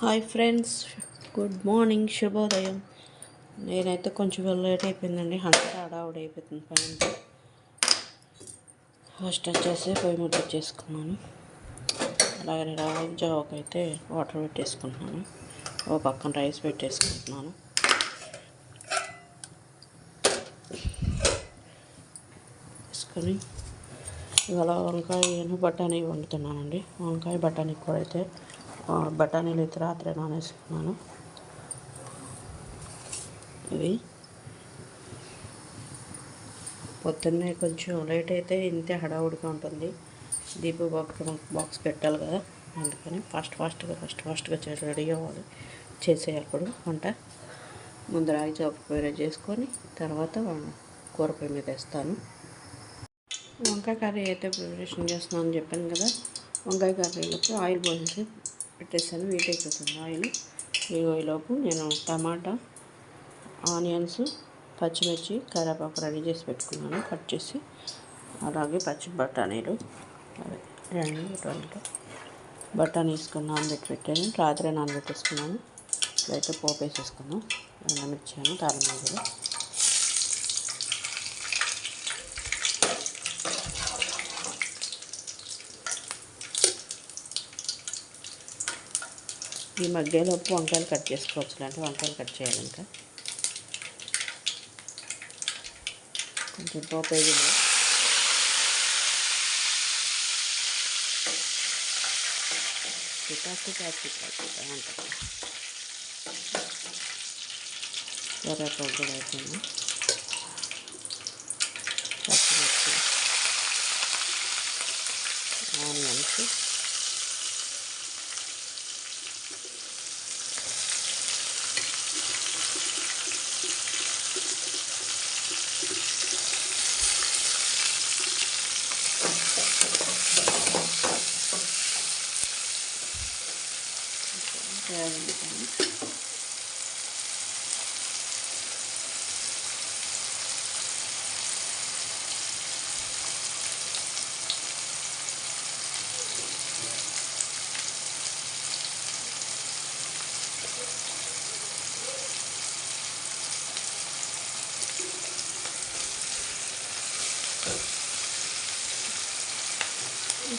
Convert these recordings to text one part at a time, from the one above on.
Hi friends good morning శుభోదయం. నేనైతే కొంచెం లేట్ అయిపోయిందండి హండ్రెడ్ హడావుడి అయిపోతుంది పని ఫస్ట్ వచ్చేసి పొయ్యి ముద్ద చేసుకున్నాను. అలాగే రాగి జావకి అయితే వాటర్ పెట్టేసుకుంటున్నాను. ఓ పక్కన రైస్ పెట్టేసుకుంటున్నాను. వేసుకొని ఇవాళ వంకాయ బఠానీ వండుతున్నానండి. వంకాయ బఠానీ కూడా అయితే బఠానీలు అయితే రాత్రి నానేసుకున్నాను. ఇవి. పొద్దున్నే కొంచెం లేట్ అయితే ఇంతే హడావుడిగా ఉంటుంది. దీప బాక్స్ బాక్స్ పెట్టాలి కదా అందుకని ఫాస్ట్ ఫాస్ట్గా ఫస్ట్ ఫాస్ట్గా రెడీ అవ్వాలి. చేసేయాలి ఇప్పుడు వంట. ముందు రాగి చాపు వేరే చేసుకొని తర్వాత కూర మీద వేస్తాను. వంకాయ కర్రీ అయితే ప్రిపరేషన్ చేస్తున్నాను అని చెప్పాను కదా. వంకాయ కర్రీలోకి ఆయిల్ పోసేసి పెట్టేసాను వీట్ అయిపోతుంది ఆయిల్. ఈ ఆయిల్లోపు నేను టమాటా ఆనియన్స్ పచ్చిమిర్చి కరివేపాకు రెడీ చేసి పెట్టుకున్నాను కట్ చేసి. అలాగే పచ్చి బఠానీలు అదే రెండు రెండు బఠానీ వేసుకుని నానబెట్టి పెట్టాను రాత్రి నానబెట్టేసుకున్నాను. ఇప్పుడైతే పోపు వేసేసుకున్నాం ఎండమిర్చాను తాలింపులు ఈ మధ్యలోపు వంకాయలు కట్ చేసుకోవచ్చు అంటే వంకాయలు కట్ చేయాలి ఇంకా. కొంచెం పోపేది చికాకు చికాకు చికా చికా కూడా అవుతుంది పచ్చిమిర్చి ఆనియన్స్ వేయించాను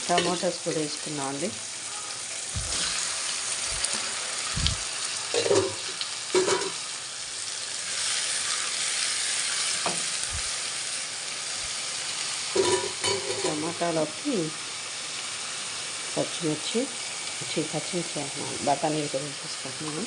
టమాటాస్ కూడా వేసుకున్నాం అండి టమాటాలోకి పచ్చిమిర్చి చి పచ్చిమిర్చి వేస్తున్నాను. బఠానీలు కూడా తీసుకుంటున్నాను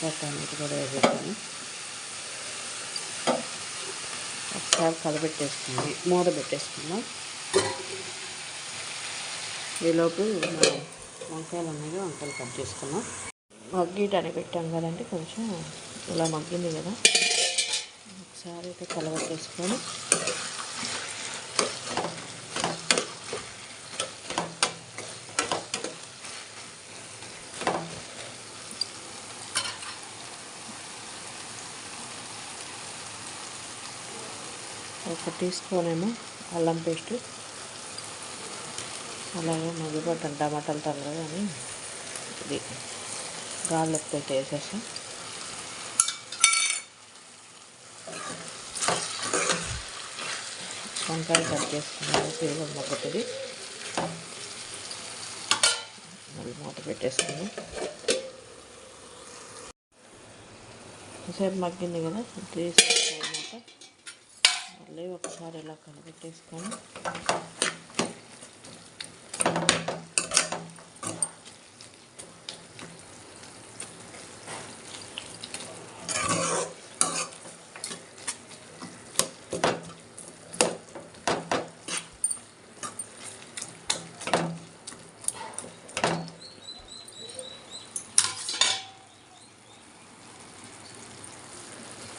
బఠానీలు కూడా వేసేసాను. ఒకసారి కలబెట్టేసుకుంది మూత పెట్టేసుకుందాం. ఈలోపు మనం వంకాయలు ఉన్నాయి వంకాయలు కట్ చేసుకున్నాం. మగ్గీటని పెట్టాం కదండి కొంచెం ఇలా మగ్గింది కదా. ఒకసారి అయితే కలవట్టేసుకొని ఒక టీ స్పూన్ ఏమో అల్లం పేస్ట్ అలాగే మగ్గిపోతాం టమాటాలు తగ్గదు అని ఇది గార్లిక్ పెట్టి వేసేసి వంకాయలు కట్ చేసుకున్నాను తీగ మొక్కటిది మళ్ళీ మూత పెట్టేసుకుని సేపు మగ్గింది కదా తీసి తర్వాత మళ్ళీ ఒకసారి ఇలా కలపెట్టేసుకొని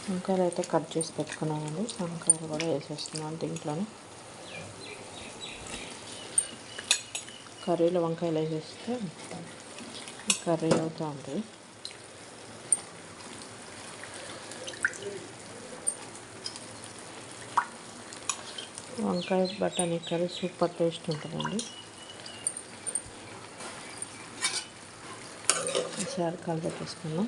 వంకాయలు అయితే కట్ చేసి పెట్టుకున్నామండి వంకాయలు కూడా వేసేస్తున్నాను దీంట్లోనే. కర్రీలో వంకాయలు వేసేస్తే కర్రీ అవుతా ఉంటుంది వంకాయ బఠానీ కర్రీ సూపర్ టేస్ట్ ఉంటుందండి. ఈసారి కలిపి తీసుకున్నాం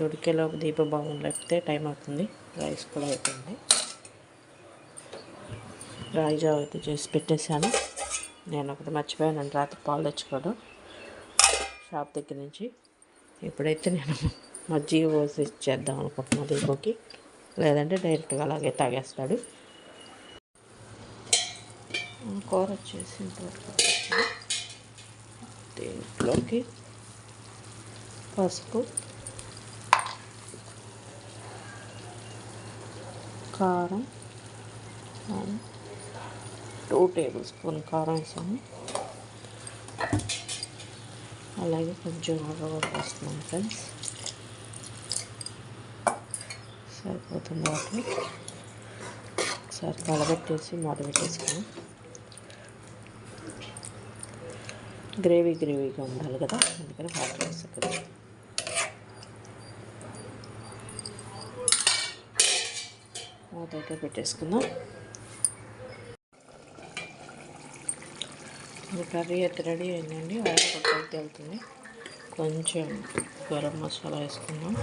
ఇది ఉడికేలోపు దీప బాగుంది లేకపోతే టైం అవుతుంది. రైస్ కూడా అయిపోయింది. రాయి జావ అయితే చేసి పెట్టేశాను. నేను ఒకటి మర్చిపోయాను. రాత్రి పాలు తెచ్చుకోవడం షాప్ దగ్గర నుంచి. ఇప్పుడైతే నేను మజ్జిగ పోసి చేద్దాం అనుకుంటున్నాను దీపకి. లేదంటే డైరెక్ట్గా అలాగే తాగేస్తాడు. కూర వచ్చేసి దీంట్లోకి పసుపు కారం. టూ టేబుల్ స్పూన్ కారం వేసాము అలాగే కొంచెం కూడా వేస్తున్నాం ఫ్రెండ్స్ సరిపోతుంది వాటర్ ఒకసారి కలబెట్టేసి మూత పెట్టేసుకున్నాం. గ్రేవీ గ్రేవీగా ఉండాలి కదా అందుకని వాటర్ వేసుకుంది మూత అయితే పెట్టేసుకుందాం కర్రీ అయితే రెడీ అయిందండి ఆయిల్ పక్కకి వెళ్తుంది కొంచెం గరం మసాలా వేసుకుందాం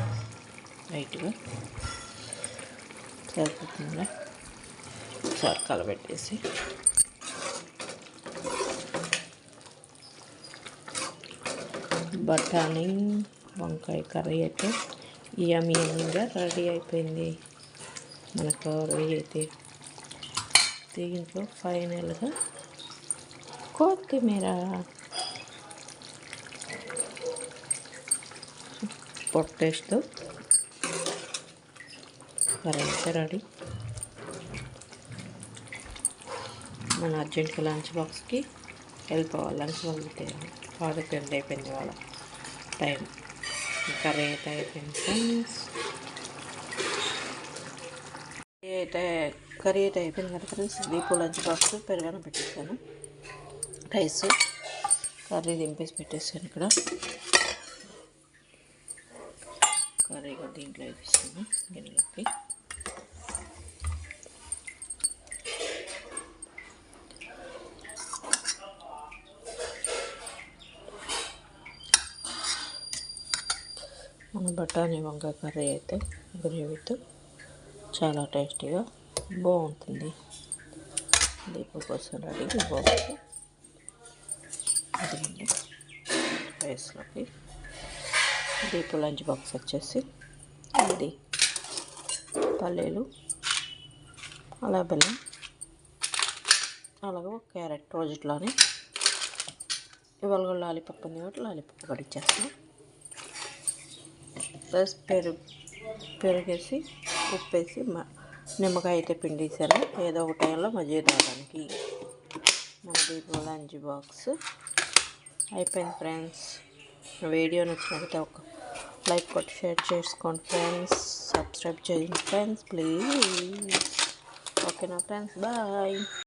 లైట్గా సరిపోతుందా ఒకసారి కలబెట్టేసి బఠానీ వంకాయ కర్రీ అయితే యమ్ యమ్గా రెడీ అయిపోయింది మన కవర్ అయితే దీంట్లో ఫైనల్గా కొత్తిమీర. పొట్టేస్తూ కర్రీ రెడీ. మన అర్జెంట్గా లంచ్ బాక్స్కి వెళ్ళిపోవాలి. లంచ్ బాక్స్ ఆర్డర్ టెండ్ అయిపోయింది వాళ్ళ టైం. కర్రీ అయితే అయిపోయింది ఫ్రెండ్స్. అయితే కర్రీ అయితే అయిపోయింది కదా ఫ్రెండ్స్ దీపు లంచ్ బాక్స్ పెరగానే పెట్టేసాను రైస్ కర్రీ దింపేసి పెట్టేసాను ఇక్కడ. కర్రీ కూడా దీంట్లో వేపిస్తాను గిన్నెలోకి. మన బఠానీ వంకాయ కర్రీ అయితే గ్రేవీతో చాలా టేస్టీగా బాగుంటుంది. దీపం కోసం రెడీ బాగుంది. అది రైస్లోకి. దీపు లంచ్ బాక్స్ వచ్చేసి ఇది పల్లీలు అలా బెల్లం అలాగే క్యారెట్ రోజుట్లోనే. ఇవాళ కూడా లాలీపప్పు ఉంది కాబట్టి లాలీపప్పు కూడా ఇచ్చేస్తాం ప్లస్ పెరుగు పెరుగేసి ఉప్పేసి నిమ్మకాయ అయితే పిండేసాను ఏదో ఒక టైంలో మజ్జిగ తాగడానికి. మన దీపం లంచ్ బాక్స్. అయిపోయింది ఫ్రెండ్స్. వీడియో నచ్చినట్లయితే ఒక లైక్ కొట్టి షేర్ చేసుకోండి ఫ్రెండ్స్. సబ్స్క్రైబ్ చేయండి ఫ్రెండ్స్ ప్లీజ్. ఓకేనా ఫ్రెండ్స్? బాయ్.